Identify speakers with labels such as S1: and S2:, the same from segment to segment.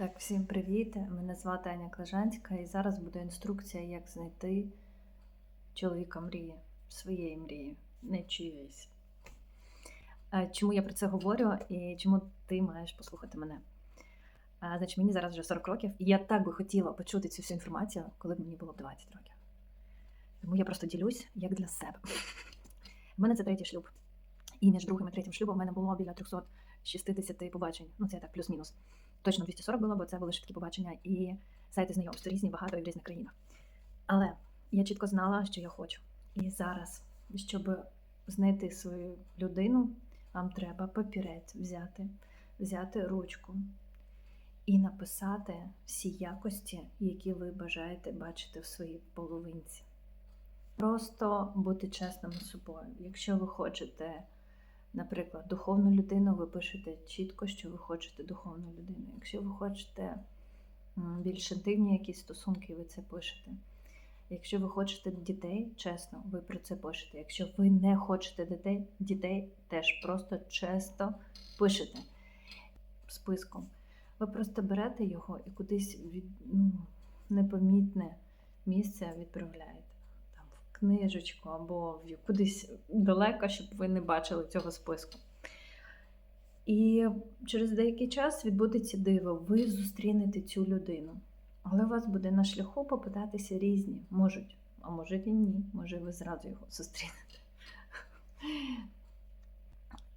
S1: Так, всім привіт! Мене звати Аня Клежанська, і зараз буде інструкція, як знайти чоловіка мрії, своєї мрії, не чиєїсь. Чому я про це говорю і чому ти маєш послухати мене? Значить, мені зараз вже 40 років, і я так би хотіла почути цю всю інформацію, коли б мені було б 20 років. Тому я просто ділюсь як для себе. У мене це третій шлюб. І між другим і третім шлюбом в мене було біля 360 побачень. Ну, це так, плюс-мінус. Точно 240 було, бо це були швидкі побачення і сайти знайомств різні, багато і в різних країнах. Але я чітко знала, що я хочу. І зараз, щоб знайти свою людину, вам треба папірець взяти, взяти ручку і написати всі якості, які ви бажаєте бачити в своїй половинці. Просто бути чесним з собою. Якщо ви хочете, наприклад, духовну людину, ви пишете чітко, що ви хочете духовну людину. Якщо ви хочете більш інтимні якісь стосунки, ви це пишете. Якщо ви хочете дітей, чесно, ви про це пишете. Якщо ви не хочете дітей, дітей теж просто чесно пишете списком. Ви просто берете його і кудись від ну, непомітне місце відправляєте. Книжечку або кудись далеко, щоб ви не бачили цього списку. І через деякий час відбудеться диво, ви зустрінете цю людину. Але у вас буде на шляху попитатися різні. Можуть, а можуть і ні. Може, ви зразу його зустрінете.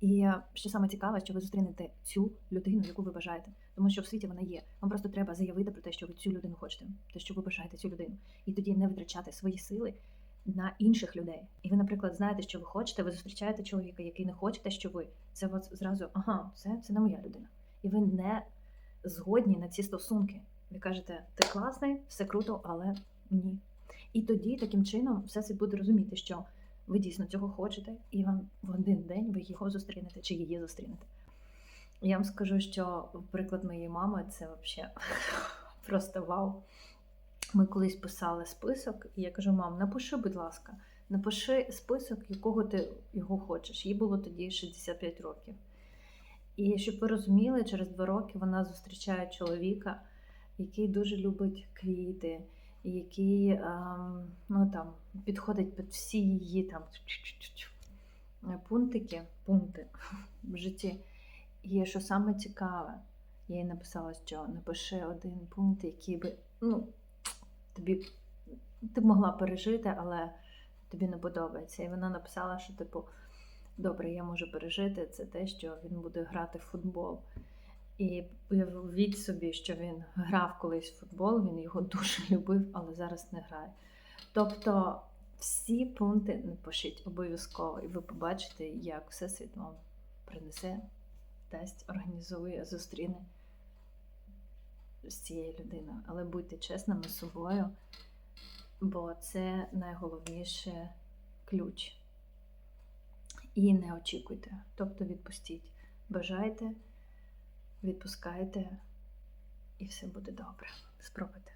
S1: І що саме цікаве, що ви зустрінете цю людину, яку ви бажаєте. Тому що в світі вона є. Вам просто треба заявити про те, що ви цю людину хочете, те, що ви бажаєте цю людину. І тоді не витрачати свої сили на інших людей. І ви, наприклад, знаєте, що ви хочете, ви зустрічаєте чоловіка, який не хоче те, що ви. Це вас зразу, ага, це, це не моя людина. І ви не згодні на ці стосунки. Ви кажете, ти класний, все круто, але ні. І тоді таким чином все це буде розуміти, що ви дійсно цього хочете, і вам в один день ви його зустрінете чи її зустрінете. Я вам скажу, що приклад моєї мами це взагалі просто вау. Ми колись писали список, і я кажу: мам, напиши, будь ласка, напиши список, якого ти його хочеш. Їй було тоді 65 років. І щоб ви розуміли, через два роки вона зустрічає чоловіка, який дуже любить квіти, який ем, ну, там, підходить під всі її там пунктики, пункти в житті. І що саме цікаве, я їй написала, що напиши один пункт, який би ну, тобі ти могла пережити, але тобі не подобається. І вона написала, що, типу, добре, я можу пережити це те, що він буде грати в футбол. І уявіть собі, що він грав колись в футбол, він його дуже любив, але зараз не грає. Тобто всі пункти напишіть обов'язково, і ви побачите, як Всесвіт вам принесе, дасть, організує, зустріне з цією людиною. Але будьте чесними з собою, бо це найголовніше ключ. І не очікуйте, тобто відпустіть. Бажайте, відпускайте, і все буде добре. Спробуйте.